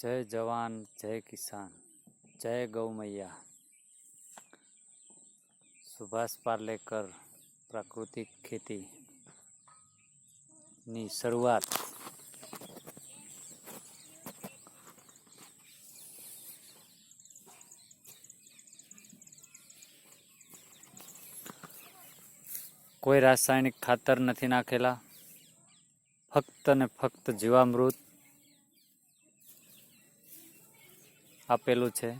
જય જવાન, જય કિસાન, જય ગૌમૈયા. સુભાષ પાર્લેકર પ્રાકૃતિક ખેતી ની શરૂઆત. કોઈ રાસાયણિક ખાતર નથી નાખેલા. ફક્ત ને ફક્ત જીવામૃત આપેલું છે.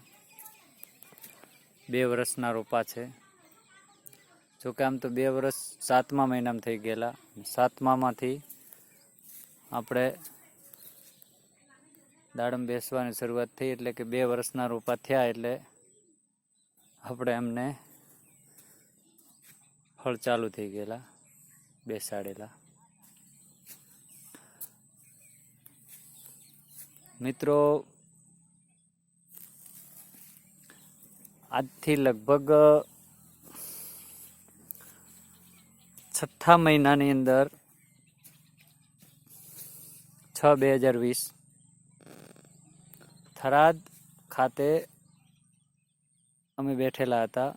બે વર્ષના રોપા છે. જોકે આમ તો બે વર્ષ સાતમા મહિનામાં થઈ ગયેલા. સાતમામાંથી આપણે દાડમ બેસવાની શરૂઆત થઈ એટલે કે બે વર્ષના રોપા થયા એટલે આપણે એમને ફળ ચાલુ થઈ ગયેલા, બેસાડેલા. મિત્રો આજથી લગભગ છઠ્ઠા મહિનાની અંદર છ બે હજાર વીસ, થરાદ ખાતે અમે બેઠેલા હતા.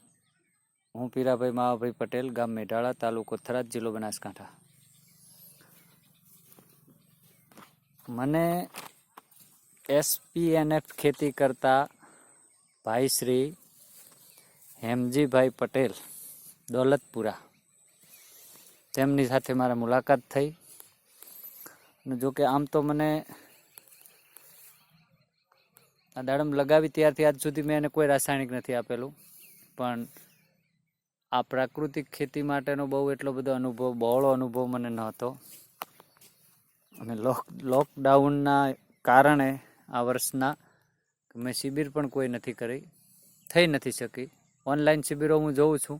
હું પીરાભાઈ માવાભાઈ પટેલ, ગામ મેઢાળા, તાલુકો થરાદ, જિલ્લો બનાસકાંઠા. મને એસપીએનએફ ખેતી કરતા ભાઈ શ્રી હેમજીભાઈ પટેલ, દોલતપુરા. તેમની સાથે મારા મુલાકાત થઈ. અને જો કે આમ તો મને આ દાડમ લગાવી ત્યારથી આજ સુધી મેં એને કોઈ રાસાયણિક નથી આપેલું. પણ આ પ્રાકૃતિક ખેતી માટેનો બહુ એટલો બધો અનુભવ, બહોળો અનુભવ મને નહોતો. અને લોક, લોકડાઉનના કારણે આ વર્ષના મેં શિબિર પણ કોઈ નથી કરી. થઈ નથી શકી. ઓનલાઈન શિબિરો હું જોઉં છું.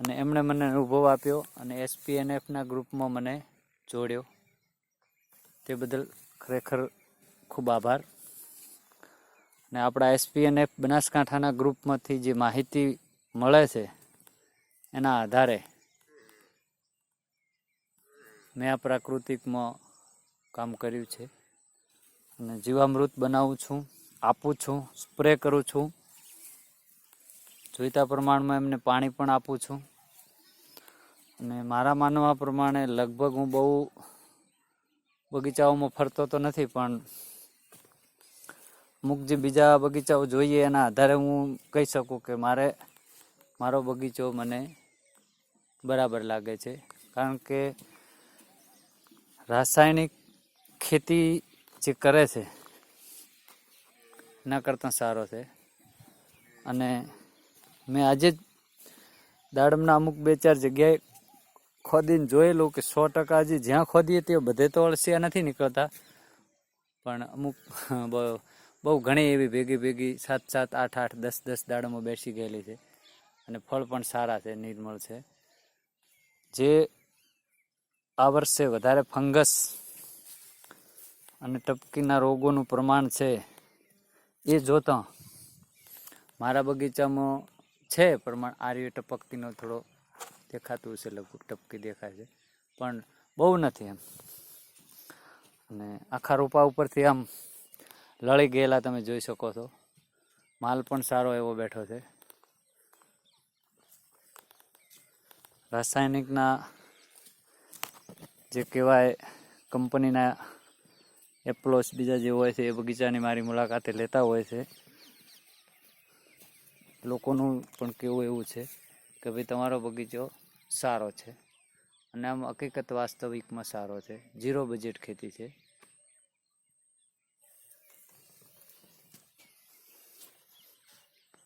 અને એમણે મને અનુભવ આપ્યો અને એસપીએનએફના ગ્રુપમાં મને જોડ્યો. તે બદલ ખરેખર ખૂબ આભાર. ને આપણા એસપીએનએફ બનાસકાંઠાના ગ્રુપમાંથી જે માહિતી મળે છે, એના આધારે મેં આ પ્રાકૃતિકમાં કામ કર્યું છે. અને જીવામૃત બનાવું છું. આપું છું સ્પ્રે કરું છું. જોઈતા પ્રમાણમાં એમને પાણી પણ આપું છું. અને મારા માનવા પ્રમાણે લગભગ હું બહુ બગીચાઓમાં ફરતો તો નથી, પણ અમુક જે બીજા બગીચાઓ જોઈએ એના આધારે હું કહી શકું કે મારે મારો બગીચો મને બરાબર લાગે છે. કારણ કે રાસાયણિક ખેતી જે કરે છે એના કરતાં સારો છે. અને મેં આજે જ દાડમના અમુક બે ચાર જગ્યાએ ખોદીને જોયેલું કે સો ટકા હજી જ્યાં ખોદીએ તે બધે તો અળસિયા નથી નીકળતા. પણ અમુક બહુ ઘણી એવી ભેગી ભેગી સાત સાત, આઠ આઠ, દસ દસ દાડમો બેસી ગયેલી છે. અને ફળ પણ સારા છે, નિર્મળ છે. જે આ વર્ષે વધારે ફંગસ અને ટપકીના રોગોનું પ્રમાણ છે એ જોતાં મારા બગીચામાં છે પ્રમાણ આર્ય ટપકતીનો થોડો દેખાતું હશે, લગભગ ટપકી દેખાય છે. પણ બહુ નથી એમ. અને આખા રોપા ઉપરથી આમ લળી ગયેલા તમે જોઈ શકો છો. માલ પણ સારો એવો બેઠો છે. રાસાયણિકના જે કહેવાય કંપનીના એપ્લોસ બીજા જે હોય છે એ બગીચાની મારી મુલાકાતે લેતા હોય છે. લોકોનું પણ કેવું એવું છે કે ભાઈ તમારો બગીચો સારો છે. અને આમ હકીકત વાસ્તવિકમાં સારો છે. ઝીરો બજેટ ખેતી છે.